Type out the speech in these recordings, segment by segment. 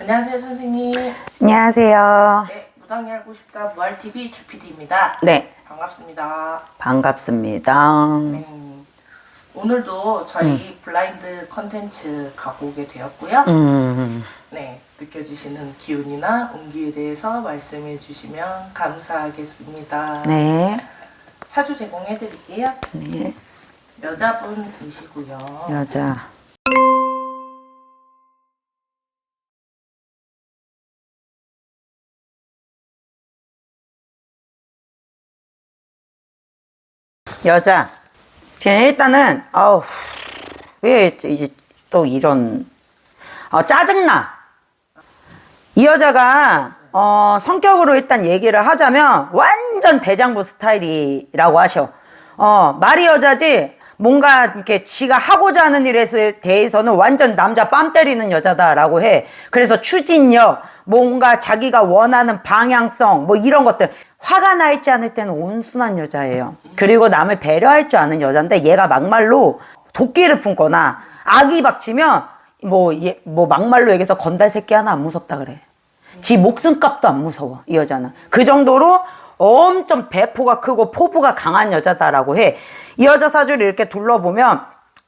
안녕하세요 선생님. 안녕하세요. 네, 무당이 알고 싶다 무알TV 주피디입니다. 네, 반갑습니다. 반갑습니다. 음, 오늘도 저희 블라인드 컨텐츠 갖고 오게 되었고요. 음, 네, 느껴지시는 기운이나 운기에 대해서 말씀해 주시면 감사하겠습니다. 네, 사주 제공해 드릴게요. 네, 여자분이시고요. 여자. 여자. 지금 일단은, 아우, 왜 이제 또 이런, 어, 짜증나. 이 여자가 어, 성격으로 일단 얘기를 하자면 완전 대장부 스타일이라고 하셔. 어, 말이 여자지 뭔가 이렇게 지가 하고자 하는 일에 대해서는 완전 남자 뺨 때리는 여자다라고 해. 그래서 추진력, 뭔가 자기가 원하는 방향성, 뭐 이런 것들. 화가 나 있지 않을 때는 온순한 여자예요. 그리고 남을 배려할 줄 아는 여자인데 얘가 막말로 도끼를 품거나 악이 박치면 뭐, 얘, 뭐 막말로 얘기해서 건달 새끼 하나 안 무섭다 그래. 지 목숨값도 안 무서워 이 여자는 그 정도로 엄청 배포가 크고 포부가 강한 여자다라고 해. 이 여자 사주를 이렇게 둘러보면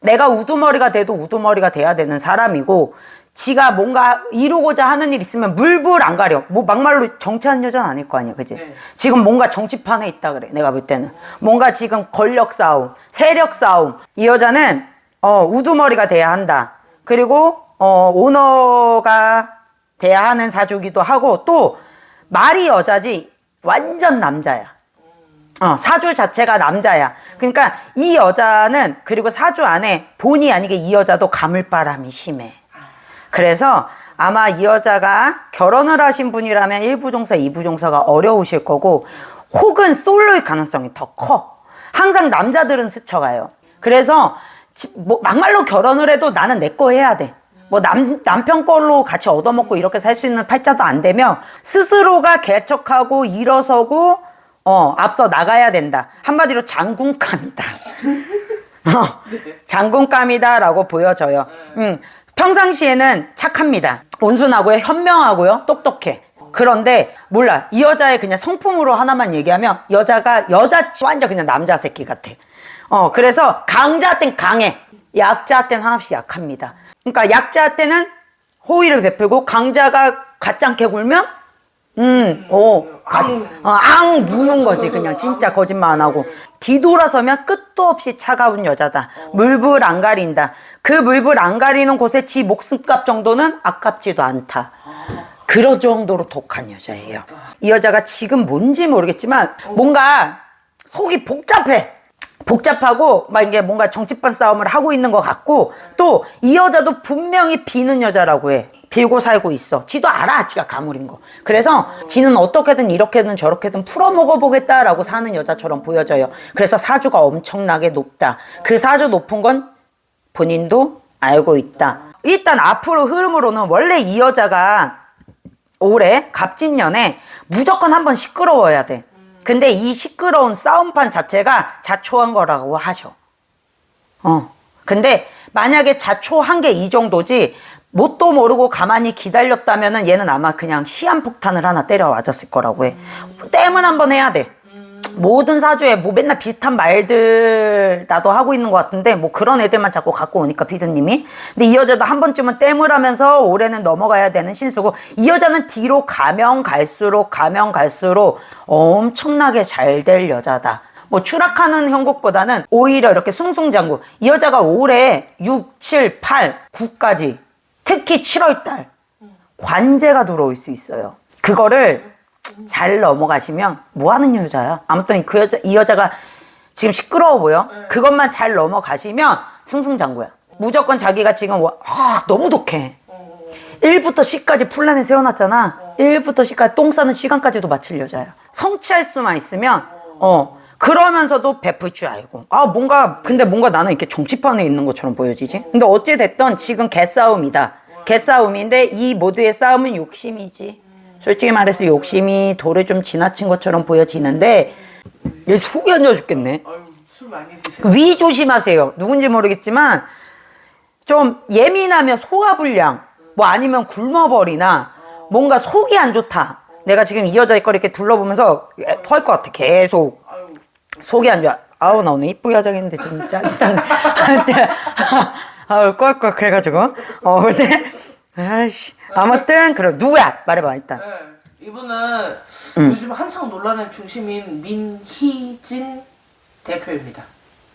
내가 우두머리가 돼도 우두머리가 돼야 되는 사람이고 지가 뭔가 이루고자 하는 일 있으면 물불 안 가려. 뭐 막말로 정치하는 여자는 아닐 거 아니야 그지? 네. 지금 뭔가 정치판에 있다 그래 내가 볼 때는. 뭔가 지금 권력 싸움 세력 싸움. 이 여자는 어 우두머리가 돼야 한다. 그리고 어 오너가 돼야 하는 사주기도 하고 또 말이 여자지 완전 남자야. 어, 사주 자체가 남자야. 그러니까 이 여자는 그리고 사주 안에 본의 아니게 이 여자도 가물바람이 심해. 그래서 아마 이 여자가 결혼을 하신 분이라면 1부 종사, 2부 종사가 어려우실 거고 혹은 솔로일 가능성이 더 커. 항상 남자들은 스쳐가요. 그래서 지- 뭐 막말로 결혼을 해도 나는 내 거 해야 돼. 뭐 남, 남편 걸로 같이 얻어먹고 이렇게 살 수 있는 팔자도 안 되며 스스로가 개척하고 일어서고 어, 앞서 나가야 된다. 한마디로 장군감이다. 어, 장군감이다라고 보여져요. 음, 평상시에는 착합니다. 온순하고요, 현명하고요, 똑똑해. 그런데 몰라 이 여자의 그냥 성품으로 하나만 얘기하면 여자가 여자 완전 그냥 남자 새끼 같아. 어 그래서 강자 땐 강해, 약자 땐 한없이 약합니다. 그러니까 약자 때는 호의를 베풀고 강자가 가짱게 굴면 음, 오, 가, 어, 앙 무는 거지 그냥 진짜 거짓말 안 하고 뒤돌아서면 끝도 없이 차가운 여자다. 물불 안 가린다. 그 물불 안 가리는 곳에 지 목숨값 정도는 아깝지도 않다. 그럴 정도로 독한 여자예요. 이 여자가 지금 뭔지 모르겠지만 뭔가 속이 복잡해. 복잡하고 막 이게 뭔가 정치판 싸움을 하고 있는 것 같고 또 이 여자도 분명히 비는 여자라고 해. 빌고 살고 있어. 지도 알아. 지가 가물인 거. 그래서 지는 어떻게든 이렇게든 저렇게든 풀어 먹어보겠다라고 사는 여자처럼 보여져요. 그래서 사주가 엄청나게 높다. 그 사주 높은 건 본인도 알고 있다. 일단 앞으로 흐름으로는 원래 이 여자가 올해 갑진년에 무조건 한번 시끄러워야 돼. 근데 이 시끄러운 싸움판 자체가 자초한 거라고 하셔. 어. 근데 만약에 자초한 게 이 정도지 뭣도 모르고 가만히 기다렸다면은 얘는 아마 그냥 시한폭탄을 하나 때려 맞았을 거라고 해. 땜을 한번 해야 돼. 모든 사주에 뭐 맨날 비슷한 말들 나도 하고 있는 것 같은데 뭐 그런 애들만 자꾸 갖고 오니까 피드님이. 근데 이 여자도 한 번쯤은 땜을 하면서 올해는 넘어가야 되는 신수고 이 여자는 뒤로 가면 갈수록 가면 갈수록 엄청나게 잘 될 여자다. 뭐 추락하는 형국보다는 오히려 이렇게 숭숭장구. 이 여자가 올해 6, 7, 8, 9까지 특히 7월달 관제가 들어올 수 있어요. 그거를 잘 넘어가시면 뭐 하는 여자야? 아무튼 그 여자 이 여자가 지금 시끄러워 보여. 그것만 잘 넘어가시면 승승장구야. 무조건 자기가 지금 와, 아, 너무 독해. 1부터 10까지 플랜을 세워놨잖아. 1부터 10까지 똥 싸는 시간까지도 맞출 여자야. 성취할 수만 있으면 어 그러면서도 베풀 줄 알고 아 뭔가 근데 뭔가 나는 이렇게 정치판에 있는 것처럼 보여지지. 근데 어찌 됐든 지금 개싸움이다. 개싸움인데 이 모두의 싸움은 욕심이지. 솔직히 말해서 욕심이 돌을 좀 지나친 것처럼 보여지는데 얘 속이 안 좋아 죽겠네. 아유, 술 많이 드세요. 위 조심하세요. 누군지 모르겠지만 좀 예민하면 소화불량 뭐 아니면 굶어버리나 뭔가 속이 안 좋다. 내가 지금 이 여자의 걸 이렇게 둘러보면서 토할 것 같아. 계속 속이 안 좋아. 아우 나 오늘 이쁘게 화장했는데 진짜 일단 아우 꼴꼴 그래가지고 어 근데 아이씨 아무튼 그래 누구야 말해봐 일단 네. 이분은 요즘 한창 논란의 중심인 민희진 대표입니다.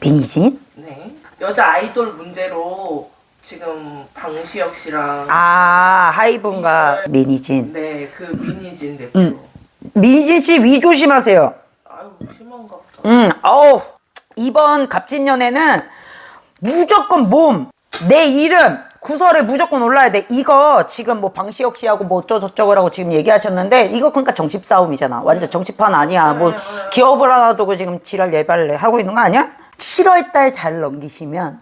민희진 네. 여자 아이돌 문제로 지금 방시혁 씨랑 아 하이분과 민희진 네, 그 민희진 대표. 음. 민희진 씨 위 조심하세요. 아유, 심한가 보다. 음, 어우, 이번 갑진년에는 무조건 몸, 내 이름, 구설에 무조건 올라야 돼. 이거 지금 뭐 방시혁 씨하고 뭐 어쩌고저쩌고라고 지금 얘기하셨는데, 이거 그러니까 정치 싸움이잖아. 완전 정치판 아니야. 뭐 기업을 하나 두고 지금 지랄 예발을 하고 있는 거 아니야? 7월 달 잘 넘기시면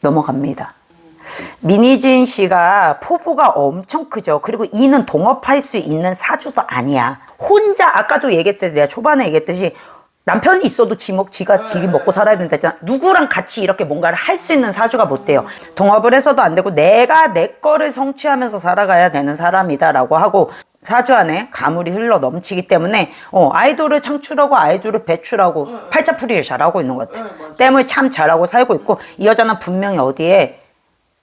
넘어갑니다. 민희진 씨가 포부가 엄청 크죠. 그리고 이는 동업할 수 있는 사주도 아니야. 혼자 아까도 얘기했듯이 내가 초반에 얘기했듯이 남편이 있어도 지목 지가 지기 먹고 살아야 된다 했잖아. 누구랑 같이 이렇게 뭔가를 할 수 있는 사주가 못 돼요. 동업을 해서도 안 되고 내가 내 거를 성취하면서 살아가야 되는 사람이다라고 하고 사주 안에 가물이 흘러 넘치기 때문에 어, 아이돌을 창출하고 아이돌을 배출하고 팔자풀이를 잘하고 있는 것 같아. 응, 맞아. 땜을 참 잘하고 살고 있고 이 여자는 분명히 어디에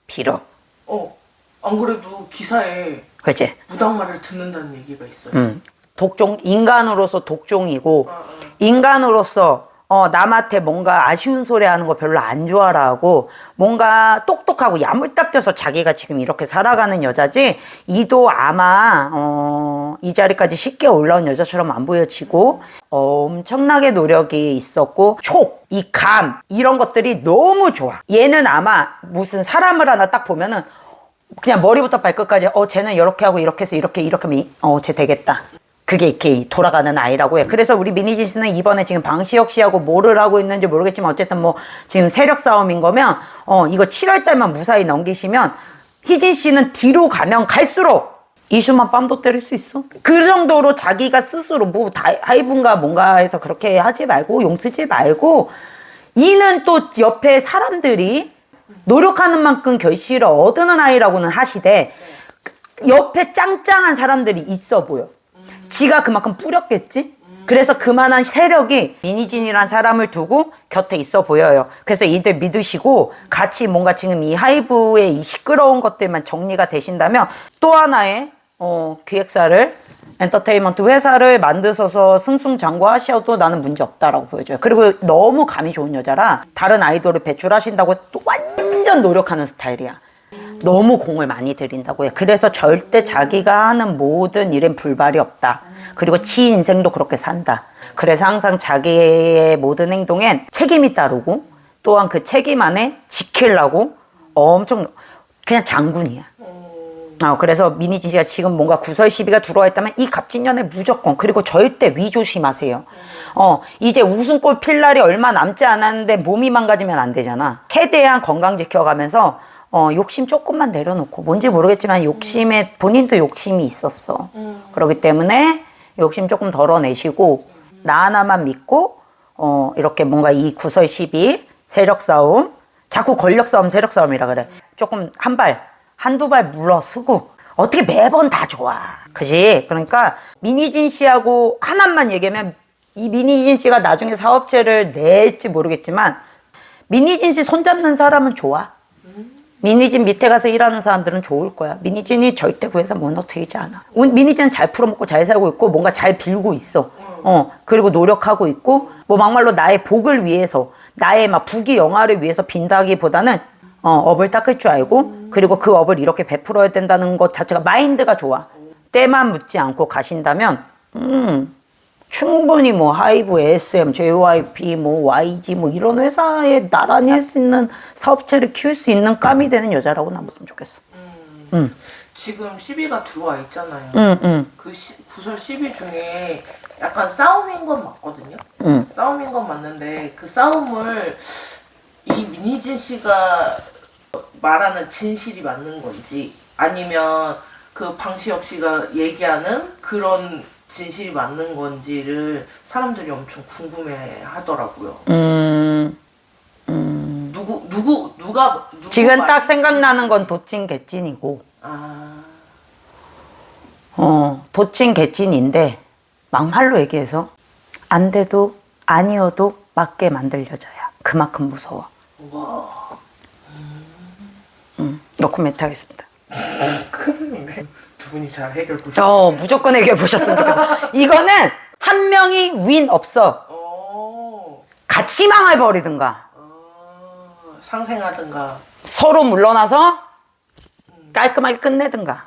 빌어. 어, 안 그래도 기사에 그렇지? 무당말을 듣는다는 얘기가 있어요. 음. 독종 인간으로서 독종이고 어, 어. 인간으로서 어, 남한테 뭔가 아쉬운 소리 하는 거 별로 안 좋아하고 뭔가 똑똑하고 야물딱져서 자기가 지금 이렇게 살아가는 여자지 이도 아마 어, 이 자리까지 쉽게 올라온 여자처럼 안 보여지고 엄청나게 노력이 있었고 촉, 이 감 이런 것들이 너무 좋아. 얘는 아마 무슨 사람을 하나 딱 보면은 그냥 머리부터 발끝까지 어 쟤는 이렇게 하고 이렇게 해서 이렇게 이렇게 하면 어 쟤 되겠다. 그게 이렇게 돌아가는 아이라고 해. 그래서 우리 미니진 씨는 이번에 지금 방시혁 씨하고 뭐를 하고 있는지 모르겠지만 어쨌든 뭐 지금 세력 싸움인 거면 어 이거 7월 달만 무사히 넘기시면 희진 씨는 뒤로 가면 갈수록 이슈만 빰도 때릴 수 있어. 그 정도로 자기가 스스로 뭐 다- 하이분가 뭔가 해서 그렇게 하지 말고 용 쓰지 말고 이는 또 옆에 사람들이 노력하는 만큼 결실을 얻는 아이라고는 하시되 옆에 짱짱한 사람들이 있어 보여. 지가 그만큼 뿌렸겠지? 그래서 그만한 세력이 미니진이란 사람을 두고 곁에 있어 보여요. 그래서 이들 믿으시고 같이 뭔가 지금 이 하이브의 이 시끄러운 것들만 정리가 되신다면 또 하나의 어, 기획사를 엔터테인먼트 회사를 만드셔서 승승장구하셔도 나는 문제 없다라고 보여줘요. 그리고 너무 감이 좋은 여자라 다른 아이돌을 배출하신다고 또 완전 노력하는 스타일이야. 너무 공을 많이 들인다고 해. 그래서 절대 자기가 하는 모든 일엔 불발이 없다. 그리고 지 인생도 그렇게 산다. 그래서 항상 자기의 모든 행동엔 책임이 따르고 또한 그 책임 안에 지키려고 엄청 그냥 장군이야. 어, 그래서 미니진 씨가 지금 뭔가 구설 시비가 들어와 있다면 이 갑진년에 무조건 그리고 절대 위 조심하세요. 어, 이제 웃음꽃 필 날이 얼마 남지 않았는데 몸이 망가지면 안 되잖아. 최대한 건강 지켜가면서 어, 욕심 조금만 내려놓고 뭔지 모르겠지만 욕심에 본인도 욕심이 있었어. 그렇기 때문에 욕심 조금 덜어내시고 나 하나만 믿고 어, 이렇게 뭔가 이 구설 시비 세력 싸움 자꾸 권력 싸움 세력 싸움이라 그래. 조금 한 발, 한두 발 물러서고 어떻게 매번 다 좋아. 그지? 그러니까 민희진 씨하고 하나만 얘기하면 이 민희진 씨가 나중에 사업체를 낼지 모르겠지만 민희진 씨 손잡는 사람은 좋아. 미니진 밑에 가서 일하는 사람들은 좋을 거야. 미니진이 절대 그 회사 무너뜨리지 않아. 운- 미니진은 잘 풀어먹고 잘 살고 있고 뭔가 잘 빌고 있어. 어, 그리고 노력하고 있고 뭐 막말로 나의 복을 위해서 나의 막 부귀 영화를 위해서 빈다기보다는 어, 업을 닦을 줄 알고 그리고 그 업을 이렇게 베풀어야 된다는 것 자체가 마인드가 좋아. 때만 묻지 않고 가신다면 음, 충분히 뭐 하이브, SM, JYP, 뭐 YG 뭐 이런 회사에 나란히 할 수 있는 사업체를 키울 수 있는 감이 되는 여자라고 나 봤으면 좋겠어. 지금 시비가 들어와 있잖아요. 응, 응. 그 시, 구설 시비 중에 약간 싸움인 건 맞거든요. 응. 싸움인 건 맞는데 그 싸움을 이 민희진 씨가 말하는 진실이 맞는 건지 아니면 그 방시혁 씨가 얘기하는 그런 진실이 맞는 건지를 사람들이 엄청 궁금해 하더라고요. 음, 누구 누구 누가 누구 지금 딱 생각나는 건 도찐 개찐이고 아, 어, 도찐 개찐인데 막말로 얘기해서 안 돼도 아니어도 맞게 만들 여자야. 그만큼 무서워. 와. 음, 노코멘트 하겠습니다. 근데 두 분이 잘 해결 보시죠. 어, 무조건 보셨으면 좋겠어. 이거는 한 명이 윈 없어. 오, 같이 망해버리든가. 어, 상생하든가. 서로 물러나서 깔끔하게 끝내든가.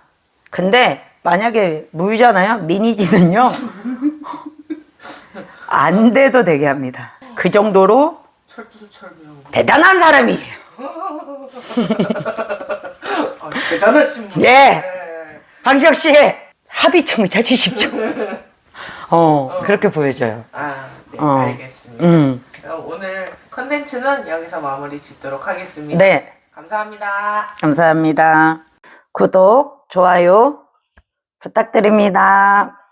근데 만약에 무유잖아요. 미니지는요. 안 돼도 되게 합니다. 그 정도로 철두철미하고. 대단한 사람이에요. 아, 대단하신 분. 예. 네. 황시혁 씨 합의청을 찾으십시오. 어, 그렇게 보여져요. 아, 네, 어. 알겠습니다. 음. 그럼 오늘 컨텐츠는 여기서 마무리 짓도록 하겠습니다. 네. 감사합니다. 감사합니다. 구독, 좋아요 부탁드립니다.